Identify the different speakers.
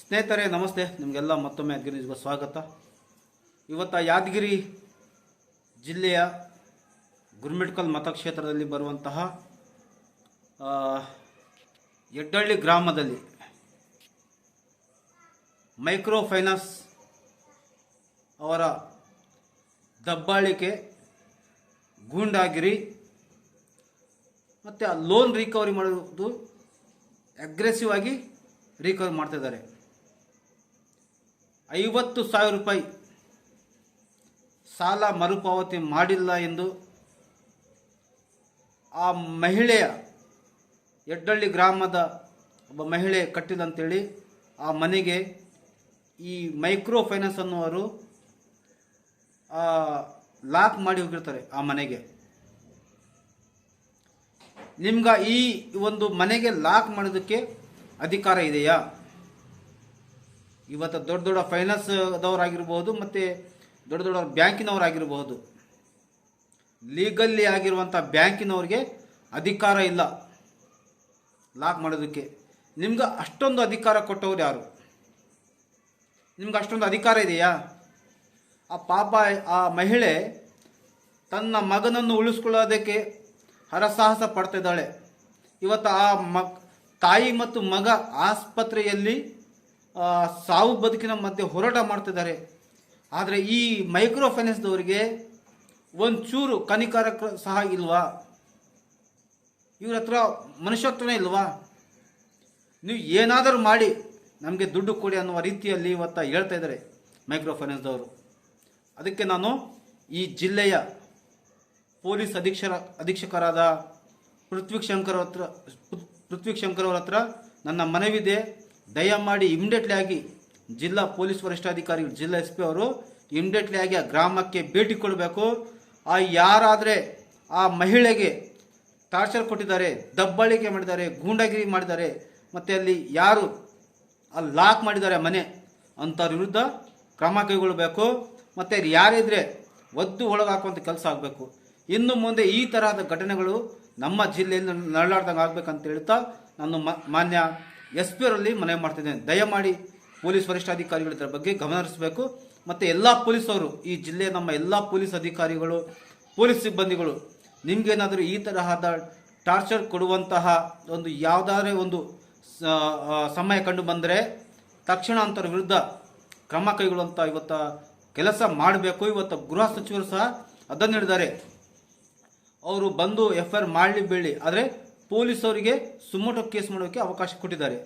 Speaker 1: ಸ್ನೇಹಿತರೆ, ನಮಸ್ತೆ. ನಿಮಗೆಲ್ಲ ಮತ್ತೊಮ್ಮೆ ನಿಜ ಸ್ವಾಗತ. ಇವತ್ತು ಯಾದಗಿರಿ ಜಿಲ್ಲೆಯ ಗುರುಮಿಟ್ಕಲ್ ಮತಕ್ಷೇತ್ರದಲ್ಲಿ ಬರುವಂತಹ ಎಡ್ಡಳ್ಳಿ ಗ್ರಾಮದಲ್ಲಿ ಮೈಕ್ರೋ ಫೈನಾನ್ಸ್ ಅವರ ದಬ್ಬಾಳಿಕೆ ಗೂಂಡಾಗಿರಿ, ಮತ್ತು ಆ ಲೋನ್ ರಿಕವರಿ ಮಾಡೋದು ಅಗ್ರೆಸಿವ್ ಆಗಿ ರಿಕವರಿ ಮಾಡ್ತಿದ್ದಾರೆ. ಐವತ್ತು ಸಾವಿರ ರೂಪಾಯಿ ಸಾಲ ಮರುಪಾವತಿ ಮಾಡಿಲ್ಲ ಎಂದು ಆ ಮಹಿಳೆಯ ಎಡ್ಡಳ್ಳಿ ಗ್ರಾಮದ ಒಬ್ಬ ಮಹಿಳೆ ಕಟ್ಟಿದಂತೇಳಿ ಆ ಮನೆಗೆ ಈ ಮೈಕ್ರೋ ಫೈನಾನ್ಸ್ ಅನ್ನುವರು ಲಾಕ್ ಮಾಡಿ ಹೋಗಿರ್ತಾರೆ ಆ ಮನೆಗೆ. ನಿಮ್ಗೆ ಈ ಒಂದು ಮನೆಗೆ ಲಾಕ್ ಮಾಡೋದಕ್ಕೆ ಅಧಿಕಾರ ಇದೆಯಾ? ಇವತ್ತು ದೊಡ್ಡ ದೊಡ್ಡ ಫೈನಾನ್ಸ್ದವರಾಗಿರ್ಬೋದು ಮತ್ತು ದೊಡ್ಡ ದೊಡ್ಡ ಬ್ಯಾಂಕಿನವರಾಗಿರ್ಬೋದು. ಲೀಗಲ್ಲಿ ಆಗಿರುವಂಥ ಬ್ಯಾಂಕಿನವ್ರಿಗೆ ಅಧಿಕಾರ ಇಲ್ಲ. ಲಾಕ್ ಮಾಡೋದಕ್ಕೆ. ನಿಮ್ಗೆ ಅಷ್ಟೊಂದು ಅಧಿಕಾರ ಕೊಟ್ಟವ್ರು ಯಾರು? ನಿಮ್ಗೆ ಅಷ್ಟೊಂದು ಅಧಿಕಾರ ಇದೆಯಾ? ಆ ಪಾಪ, ಆ ಮಹಿಳೆ ತನ್ನ ಮಗನನ್ನು ಉಳಿಸ್ಕೊಳ್ಳೋದಕ್ಕೆ ಹರಸಾಹಸ ಪಡ್ತಿದ್ದಾಳೆ ಇವತ್ತು ಆ ಮ ತಾಯಿ ಮತ್ತು ಮಗ ಆಸ್ಪತ್ರೆಯಲ್ಲಿ ಸಾವು ಬದುಕಿನ ಮಧ್ಯೆ ಹೋರಾಟ ಮಾಡ್ತಿದ್ದಾರೆ. ಆದರೆ ಈ ಮೈಕ್ರೋ ಫೈನಾನ್ಸ್ದವರಿಗೆ ಒಂಚೂರು ಕನಿಕಾರ ಸಹ ಇಲ್ವಾ? ಇವ್ರ ಹತ್ರ ಮನುಷ್ಯತ್ವನೇ ಇಲ್ವಾ? ನೀವು ಏನಾದರೂ ಮಾಡಿ, ನಮಗೆ ದುಡ್ಡು ಕೊಡಿ ಅನ್ನುವ ರೀತಿಯಲ್ಲಿ ಇವತ್ತು ಹೇಳ್ತಾ ಇದ್ದಾರೆ ಮೈಕ್ರೋ ಫೈನಾನ್ಸ್ದವರು ಅದಕ್ಕೆ ನಾನು ಈ ಜಿಲ್ಲೆಯ ಪೊಲೀಸ್ ಅಧೀಕ್ಷರ, ಅಧೀಕ್ಷಕರಾದ ಪೃಥ್ವಿ ಶಂಕರ್ ಹತ್ರ ಪೃಥ್ವಿ ಶಂಕರ್ ಅವರ ಹತ್ರ ನನ್ನ ಮನವಿದೆ. ದಯಮಾಡಿ ಇಮಿಡಿಯೇಟ್ಲಿ ಆಗಿ ಜಿಲ್ಲಾ ಪೊಲೀಸ್ ವರಿಷ್ಠಾಧಿಕಾರಿ ಜಿಲ್ಲಾ ಎಸ್ ಪಿ ಅವರು ಇಮಿಡಿಯೇಟ್ಲಿ ಆಗಿ ಆ ಗ್ರಾಮಕ್ಕೆ ಭೇಟಿ ಕೊಡಬೇಕು. ಆ ಯಾರಾದರೆ ಆ ಮಹಿಳೆಗೆ ಟಾರ್ಚರ್ ಕೊಟ್ಟಿದ್ದಾರೆ, ದಬ್ಬಾಳಿಕೆ ಮಾಡಿದ್ದಾರೆ, ಗೂಂಡಾಗಿರಿ ಮಾಡಿದ್ದಾರೆ, ಮತ್ತು ಅಲ್ಲಿ ಯಾರು ಅಲ್ಲಿ ಲಾಕ್ ಮಾಡಿದ್ದಾರೆ ಮನೆ, ಅಂಥವ್ರ ವಿರುದ್ಧ ಕ್ರಮ ಕೈಗೊಳ್ಳಬೇಕು. ಮತ್ತು ಯಾರಿದ್ರೆ ಒದ್ದು ಒಳಗಾಕುವಂಥ ಕೆಲಸ ಆಗಬೇಕು. ಇನ್ನು ಮುಂದೆ ಈ ತರಹದ ಘಟನೆಗಳು ನಮ್ಮ ಜಿಲ್ಲೆಯಲ್ಲಿ ನರಳಾಡ್ದಂಗೆ ಆಗ್ಬೇಕಂತ ಹೇಳ್ತಾ ನಾನು ಮಾನ್ಯ ಎಸ್ ಪಿ ಅವರಲ್ಲಿ ಮನವಿ ಮಾಡ್ತಿದ್ದೇನೆ ದಯಮಾಡಿ ಪೊಲೀಸ್ ವರಿಷ್ಠಾಧಿಕಾರಿಗಳು ಇದರ ಬಗ್ಗೆ ಗಮನ ಹರಿಸಬೇಕು. ಮತ್ತು ಎಲ್ಲ ಪೊಲೀಸವರು ಈ ಜಿಲ್ಲೆಯ ನಮ್ಮ ಎಲ್ಲ ಪೊಲೀಸ್ ಅಧಿಕಾರಿಗಳು, ಪೊಲೀಸ್ ಸಿಬ್ಬಂದಿಗಳು, ನಿಮಗೇನಾದರೂ ಈ ತರಹದ ಟಾರ್ಚರ್ ಕೊಡುವಂತಹ ಒಂದು ಯಾವುದಾದ್ರೆ ಒಂದು ಸಮಯ ಕಂಡು ಬಂದರೆ ತಕ್ಷಣ ಅಂತರ ವಿರುದ್ಧ ಕ್ರಮ ಕೈಗೊಳ್ಳುವಂಥ ಇವತ್ತು ಕೆಲಸ ಮಾಡಬೇಕು. ಇವತ್ತು ಗೃಹ ಸಚಿವರು ಸಹ ಅದನ್ನು ಹೇಳಿದ್ದಾರೆ. ಅವರು ಬಂದು ಎಫ್ ಐ ಆರ್ ಮಾಡಲಿ ಬೀಳಿ ಆದರೆ ಪೊಲೀಸವರಿಗೆ ಸುಮೋಟೋ ಕೇಸ್ ಮಾಡೋಕ್ಕೆ ಅವಕಾಶ ಕೊಟ್ಟಿದ್ದಾರೆ.